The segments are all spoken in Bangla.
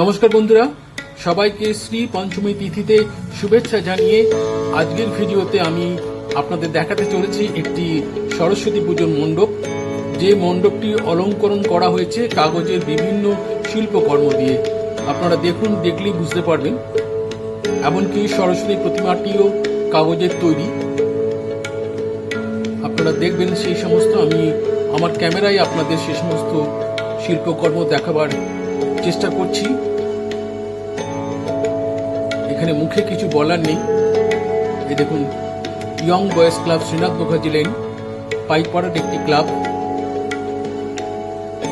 নমস্কার বন্ধুরা, সবাইকে শ্রী পঞ্চমী তিথিতে শুভেচ্ছা জানিয়ে আজকের ভিডিওতে আমি আপনাদের দেখাতে চলেছি একটি সরস্বতী পুজোর মণ্ডপ। যে মণ্ডপটি অলঙ্করণ করা হয়েছে কাগজের বিভিন্ন শিল্পকর্ম দিয়ে। আপনারা দেখুন, দেখলেই বুঝতে পারবেন। এমনকি সরস্বতী প্রতিমাটিও কাগজের তৈরি। আপনারা দেখবেন সেই সমস্ত, আমি আমার ক্যামেরায় আপনাদের সে সমস্ত শিল্পকর্ম দেখাবার চেষ্টা করছি। এখানে মুখে কিছু বলার নেই। এই দেখুন young boys club Srinath Mukherjee lane, পাইকপাড়ার একটি ক্লাব।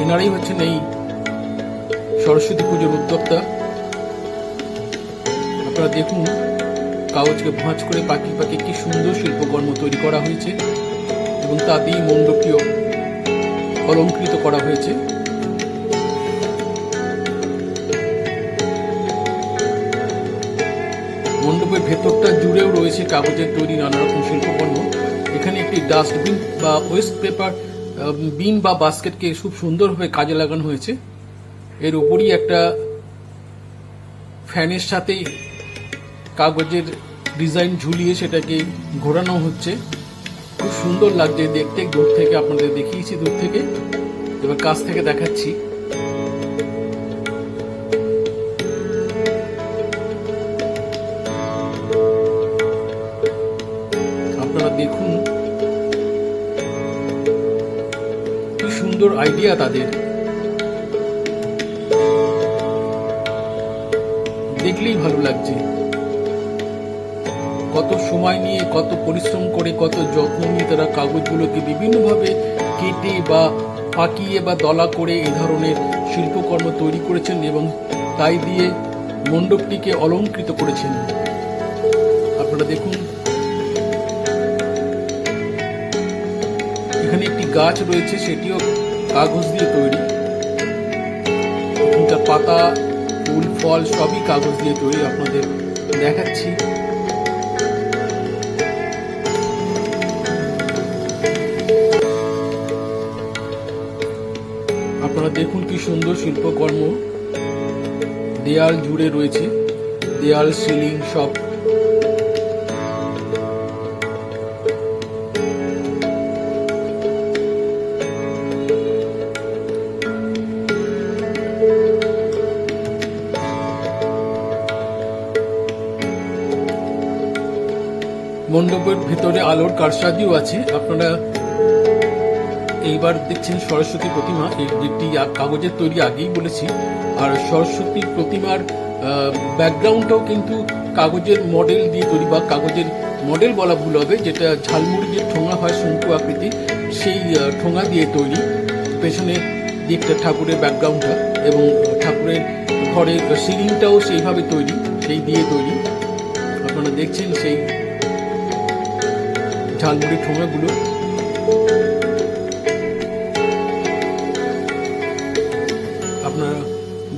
এনারাই হচ্ছেন এই সরস্বতী পুজোর উদ্যোক্তা। আপনারা দেখুন, কাগজকে ভাঁজ করে পাখি পাখি কি সুন্দর শিল্পকর্ম তৈরি করা হয়েছে এবং তা দিয়ে মণ্ডপটিও অলঙ্কৃত করা হয়েছে। মণ্ডপের ভেতরটা জুড়েও রয়েছে কাগজের তৈরি নানা রকম শিল্পকর্ম। এখানে একটি ডাস্টবিন বা ওয়েস্ট পেপার বিন বা বাস্কেটকে খুব সুন্দরভাবে কাজে লাগানো হয়েছে। এর উপরই একটা ফ্যানের সাথে কাগজের ডিজাইন ঝুলিয়ে সেটাকে ঘোরানো হচ্ছে। খুব সুন্দর লাগছে দেখতে, দূর থেকে আপনাদের দেখিয়েছি দূর থেকে। এবার কাছ থেকে দেখাচ্ছি। সুন্দর আইডিয়া তাদের। দেখলেই ভালো লাগছে। কত সময় নিয়ে, কত পরিশ্রম করে, কত যত্ন নিয়ে তারা কাগজগুলোকে বিভিন্নভাবে কেটে বা পাকিয়ে বা দলা করে এই ধরনের শিল্পকর্ম তৈরি করেছেন এবং তাই দিয়ে মণ্ডপটিকে অলঙ্কৃত করেছেন। আপনারা দেখুন। এখানে একটি গাছ রয়েছে, সেটিও কাগজ দিয়ে তৈরি। এখানকার পাতা, ফুল, ফল সবই কাগজ দিয়ে তৈরি। আপনাদের দেখাচ্ছি। আপনারা দেখুন কি সুন্দর শিল্পকর্ম। দেয়াল জুড়ে রয়েছে। দেয়াল, সিলিং সব। মণ্ডপের ভেতরে আলোর কারসাজিও আছে। আপনারা এইবার দেখছেন সরস্বতী প্রতিমা। এই যেটি কাগজের তৈরি আগেই বলেছি। আর সরস্বতী প্রতিমার ব্যাকগ্রাউন্ডটাও কিন্তু কাগজের মডেল দিয়ে তৈরি বা কাগজের মডেল বলা ভুল হবে, যেটা ঝালমুড়ি যে ঠোঙা হয় শঙ্কু আকৃতি, সেই ঠোঙা দিয়ে তৈরি। পেছনে দিকটা ঠাকুরের ব্যাকগ্রাউন্ডটা এবং ঠাকুরের ঘরের সিলিংটাও সেইভাবে তৈরি, সেই দিয়ে তৈরি। আপনারা দেখছেন সেই ঝালমুড়ি ঠোঙাগুলো। আপনারা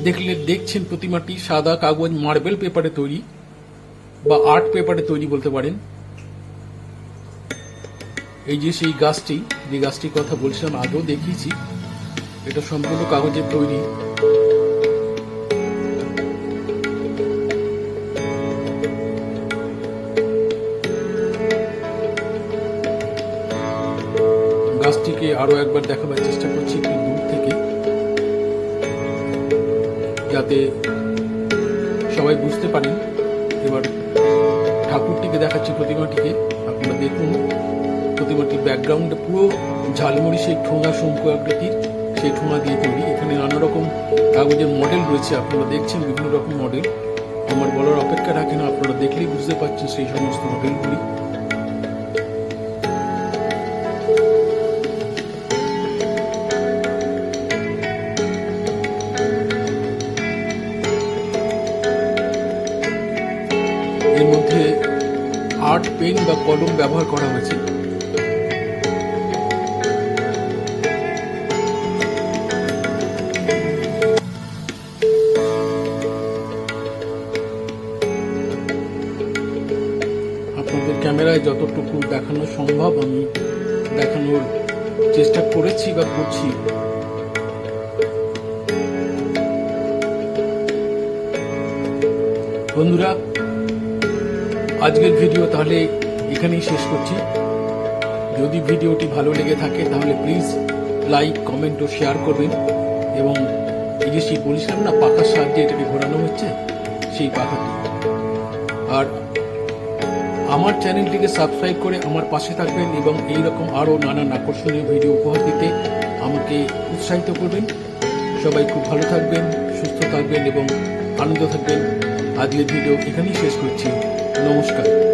দেখলে দেখছেন প্রতিমাটি সাদা কাগজ মার্বেল পেপারে তৈরি বা আর্ট পেপারে তৈরি বলতে পারেন। এই যে সেই গাছটি, যে গাছটির কথা বলছিলাম, আগেও দেখিয়েছি। এটা সম্পূর্ণ কাগজের তৈরি। গাছটিকে আরও একবার দেখাবার চেষ্টা করছি একটু দূর থেকে। যাতে সবাই বুঝতে পারেন। এবার ঠাকুরটিকে দেখাচ্ছি প্রতিমাটিকে। আপনারা দেখুন, প্রতিমাটির ব্যাকগ্রাউন্ডে পুরো ঝালমুড়ি সেই ঠোঙা শঙ্কু আকৃতির। সেই ঠোঙা দিয়ে তৈরি। এখানে নানা রকম কাগজের মডেল রয়েছে। আপনারা দেখছেন বিভিন্ন রকম মডেল আমার বলার অপেক্ষা রাখেন আপনারা দেখলেই বুঝতে পারছেন সেই সমস্ত মডেলগুলি এর মধ্যে আর্ট পেন বা কলম ব্যবহার করা হয়েছে। আপনাদের ক্যামেরায় যতটুকু দেখানো সম্ভব, আমি দেখানোর চেষ্টা করেছি বা করছি। বন্ধুরা আজকের ভিডিও তাহলে এখানেই শেষ করছি। যদি ভিডিওটি ভালো লেগে থাকে, তাহলে প্লিজ লাইক কমেন্ট ও শেয়ার করবেন। এবং এই যে সেই বলেছিলাম না পাখার সাহায্যে এটাকে ঘোরানো হচ্ছে, সেই পাখাটি আর আমার চ্যানেলটিকে সাবস্ক্রাইব করে আমার পাশে থাকবেন এবং এই রকম আরও নানান আকর্ষণীয় ভিডিও উপহার দিতে আমাকে উৎসাহিত করবেন। সবাই খুব ভালো থাকবেন, সুস্থ থাকবেন এবং আনন্দ থাকবেন। আজকের ভিডিও এখানেই শেষ করছি। নমস্কার।